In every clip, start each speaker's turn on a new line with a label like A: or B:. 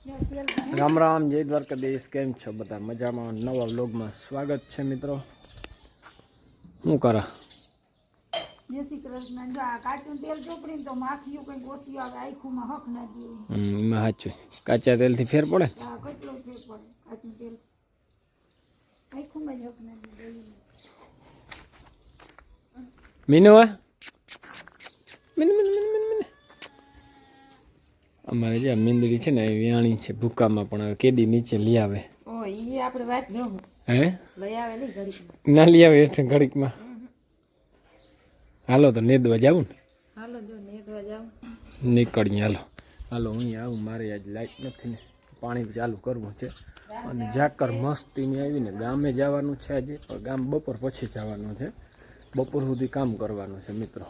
A: રામ રામ જય દ્વારકાધીશ. કેમ છો બધા? મજામાં? નવા વ્લોગમાં સ્વાગત છે મિત્રો. શું કરા?
B: જય શ્રી કૃષ્ણ. જો આ કાચું તેલ ચોપડીને તો માખીયું કંઈક ઓછી આવે આખુંમાં હક ના દે.
A: એમાં સાચું. કાચા તેલથી ફેર પડે?
B: આ કેટલો ફેર પડે? કાચું તેલ આખુંમાં જ હક ના દે
A: મીનુ આ મીનુ મીનુ મીનુ મીનુ મીનુ. અમારે જે મીંદડી છે ને એ વ્યાણી છે ભૂકામાં પણ હવે કેદી નીચે લઈ આવે.
B: ઓ ઈ આપણે વાત જોઉં
A: હે?
B: લઈ આવે ને ઘડીક
A: ના લઈ આવે હેઠળ ઘડીકમાં. હાલો તો નેદવા જાવું ને?
B: હાલો જો નેદવા જાવ
A: નીકળીએ હાલો. હાલો હું આવું મારે આજ લાઈટ નથી ને. પાણી ચાલુ કરવું છે. અને ઝાકર મસ્તીની આવીને ગામે જવાનું છે આજે પણ ગામ બપોર પછી જવાનું છે. બપોર સુધી કામ કરવાનું છે મિત્રો.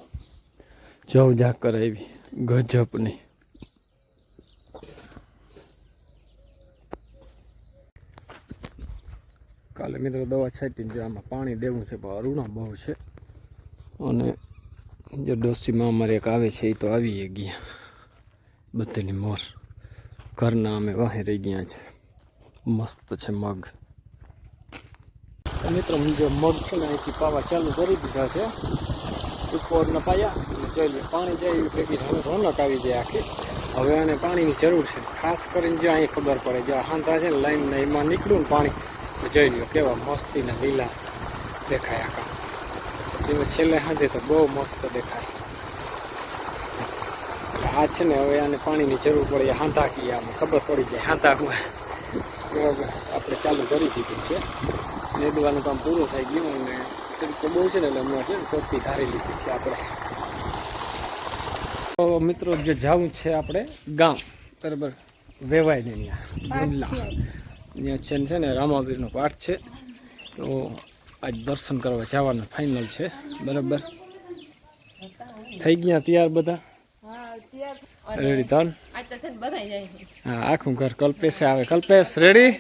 A: જવું ઝાકર આવી ગજબની કાલે મિત્રો દવા છાંટીને જો આમાં પાણી દેવું છે, પણ અરુણા બહુ છે. અને જો ડોસીમાં અમારે એક આવે છે, એ તો આવી ગયા. બધાની મોર. ઘરના અમે વાહે રહી ગયા છે. મસ્ત છે મગ. મિત્રો જે મગ છે ને, અહીંથી પાવા ચાલુ કરી દીધા છે. ઉપરના પાયા જોઈ લે, પાણી જાય એવી ભેગી રોનક આવી જાય આખી. હવે આને પાણીની જરૂર છે. ખાસ કરીને જો અહીં ખબર પડે, જો હાંધા છે ને, લાઈન એમાં નીકળ્યું ને પાણી જોઈ લ્યો કેવા મસ્તીના લીલા દેખાય આખા. જેવો છેલ્લે હાથે તો બહુ મસ્ત દેખાય. એટલે આ છે ને હવે આને પાણીની જરૂર પડે હાંધા કીએ આમાં ખબર પડી જાય હાંધામાં બરાબર આપણે ચાલુ કરી દીધું છે. નેદવાનું કામ પૂરું થઈ ગયું અને તરીકે બહુ છે ને એટલે હમણાં છે ને ચોખ્ખી ધારી લીધી છે આપણે. તો મિત્રો જે જવું છે આપણે ગામ બરાબર વેવાય ને ત્યાં ત્યાં છે ને છે ને રામાવીરનો પાઠ છે. તો આજ દર્શન કરવા જવાનું ફાઇનલ છે. બરાબર? થઈ ગયા તૈયાર બધા? રેડી ત્રણ
B: આજ તો છે ને બધા જાય
A: હા આખું ઘર કલ્પેશ આવે. કલ્પેશ રેડી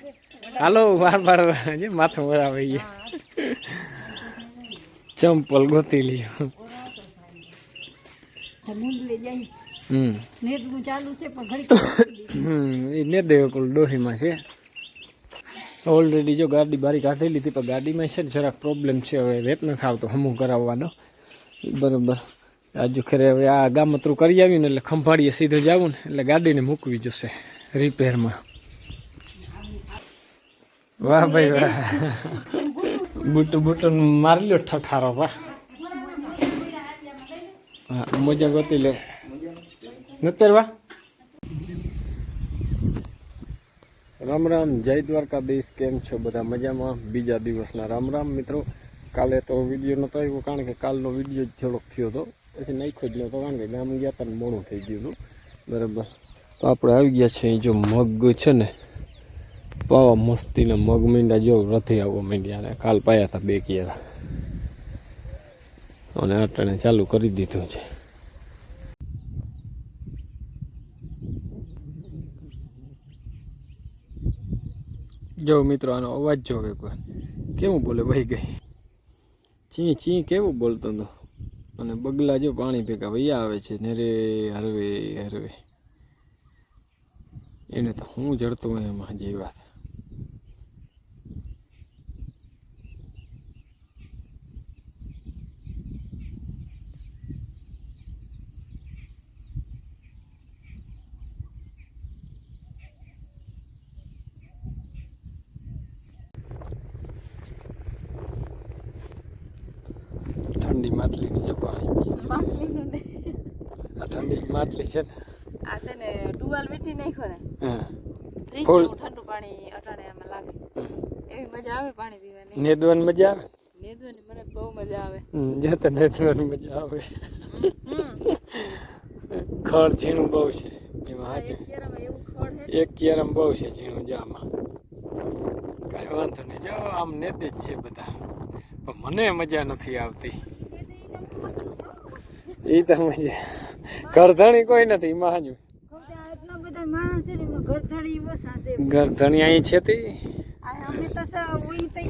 A: હાલો વાર વાર જે માથું વરાવે એ ચંપલ ગોતી લ્યો. હમ.
B: નેદવું ચાલુ છે પણ ઘડી
A: હમ એ ને દેવ કુલ ડોહીમાં છે. ઓલરેડી જો ગાડી બારી કાઢી લીધી પણ ગાડીમાં છે ને જરાક પ્રોબ્લેમ છે હવે રેત નથી આવતો, હમું કરાવવાનો. બરાબર. આજુ ખરે હવે આ ગામતરું કરી આવ્યું ને એટલે ખંભાળીએ સીધું જવું ને, એટલે ગાડીને મૂકવી જશે રિપેરમાં વાહ ભાઈ વાહ. બુટું બુટું મારી લ્યો ઠઠારો, વાહ. હા, મજા ગોતી લે. નથી પહેરવા રામ રામ, જય દ્વારકાધીશ. કેમ છો બધા મજામાં? બીજા દિવસના રામ રામ, મિત્રો. કાલે તો વીડિયો નહોતો આવ્યો, કારણ કે કાલનો વીડિયો જ થોડોક થયો હતો. પછી નાખ્યો જ નહોતો કારણ કે ગામ ગયા હતા મોડું થઈ ગયું હતું. બરાબર. તો આપણે આવી ગયા છે જો મગ છે ને, પાવા મસ્તીના મગ મીંડા જો રથી આવવા માંડ્યા અને કાલ પાયા હતા બે કિયારા અને અટાણે ચાલુ કરી દીધું છે. જો મિત્રો, આનો અવાજ જો એકવાર કેવું બોલે ભાઈ ગઈ? ચી ચી, કેવું બોલતો હતો અને બગલા જો પાણી ભેગા વૈયા આવે છે. ને રે, હરવે હરવે. એને તો હું જડતો એમાં, જે વાત ઠંડી માટલીની જો પાણી પીએ. આ ઠંડી માટલી છે ને.
B: આ છે ને ટુવાલ વીટી નાખો ને.
A: હા. ફૂલ.
B: ઠંડુ પાણી અટાણે આમાં લાગે. એવી મજા આવે પાણી પીવાની?
A: નેદવાની મજા આવે?
B: નેદવાની મને બહુ મજા આવે.
A: જ્યાં જે તો નેદવાની મજા આવે. ખડ ઝીણું બહુ છે એમાં હાજર
B: એક કેરામાં
A: બહુ છે ઝીણું જામાં કાંઈ વાંધો નહીં. જો આમ નેતે જ છે બધા. પણ મને મજા નથી આવતી. એ તમે જે ઘરધણી કોઈ નથી એમાં હાજુ
B: એટલા બધા માણસ છે ને એમાં ઘર થડી ઓછા છે
A: ઘરધણી અહીં છે તે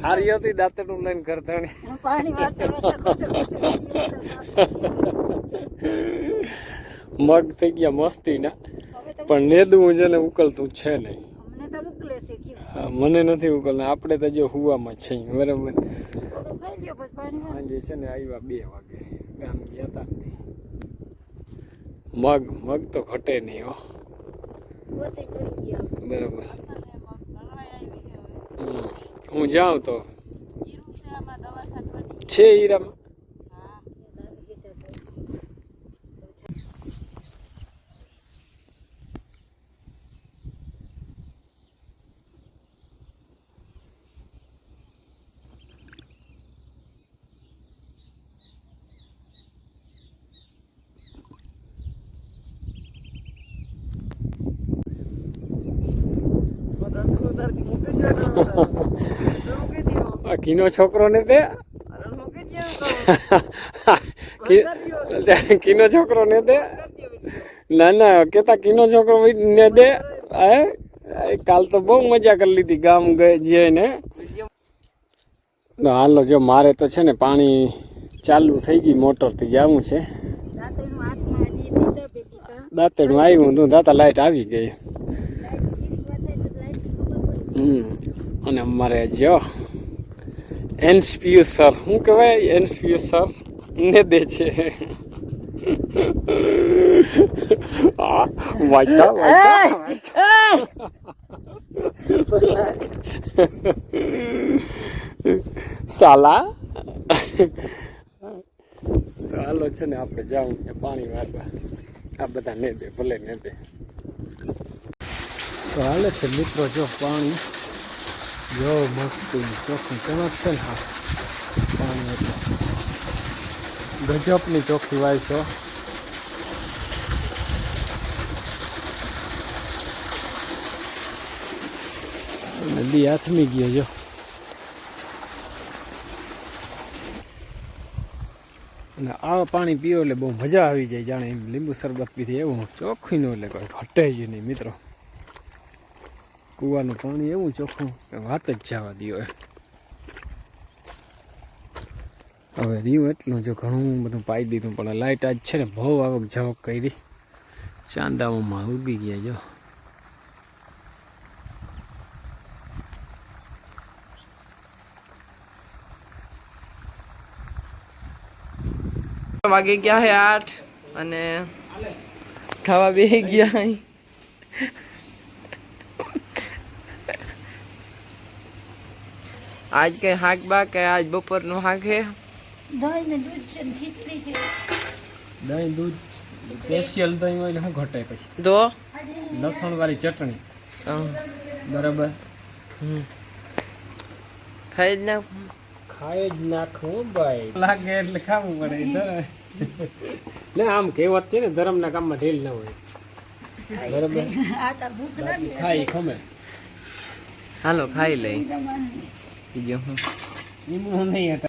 A: હારી હતી દાંતરનું લઈને ઘરધણી મગ થઈ ગયા મસ્તીના
B: ના
A: પણ નેદવું છે ને ઉકલતું છે નહીં મને નથી ઉકલતું આપણે તો જો હુવામાં છે બરાબર. સાંજે છે ને આવ્યા બે વાગે ગામ ગયા હતા ને. મગ મગ તો ઘટે નહીં હો. બરાબર. હું જાઉં તો. છે હીરામાં આ કીનો છોકરો ને તે? કી- કીનો છોકરો ને તે? ના ના કેતા કીનો છોકરો ને દે હે? એ કાલ તો બહુ મજા કરી લીધી ગામ ગઈ જઈને. હાલો જો મારે તો છે ને પાણી ચાલુ થઈ ગઈ મોટરથી જવું છે. દાંતેડું આવ્યું હતું દાતા લાઈટ આવી ગઈ
B: લાઈટ જીરીક વાર થાય તો લાઈટની ખબર પડી
A: હમ અને અમારે જો એનસપીયુ સર શું કહેવાય એનસ્પીયુ સર ને દે છે. વાંચતા સાલા. તો હાલો છે ને આપણે જાઉં પાણી વાળવા. આ બધા ને દે ભલે ને દે. તો હાલે છે મિત્રો જો પાણી. જો મસ્ત ચોખ્ખું ચમક છે ને હા પાણી એટલે ગજબની ચોખ્ખી વાય છો. નદી હાથમી ગયો જો. અને આ પાણી પીવો એટલે બહુ મજા આવી જાય જાણે એમ લીંબુ શરબત પીધી. એવું ચોખ્ખું ન એટલે કોઈ. ઘટે જ નહીં મિત્રો. કૂવાનું પાણી એવું ચોખ્ખું કે વાત જ જવા દો હવે રહ્યું એટલું જો ઘણું બધું પાઈ દીધું, પણ લાઇટ આજ છે ને બહુ આવક જાવક કરી. ચાંદાઓમાં ઉગી ગયા જો.
C: વાગી ગયા હે આઠ અને ખાવા બે ગયા આજ કઈ હાક બા કે આજ બપોરનું હાક હે?
B: દહીં ને દૂધ છે ખીચડી છે.
A: દહીં દૂધ સ્પેશિયલ દહીં હોય ને શું ઘટે પછી?
C: તો?
A: લસણવાળી ચટણી.
C: હમ.
A: બરાબર?
C: હમ. ખાઈ જ નાખ.
A: ખાઈ જ નાખવું ભાઈ. લાગે એટલે ખાવું પડે લે ને આમ કહેવત છે ને ધર્મના કામમાં ઢીલ ન હોય. બરાબર? ખાઈ ખમે.
C: હાલો ખાઈ લઈ.
B: તમારે
C: બીજું હું
A: એમ હું નહીં હતા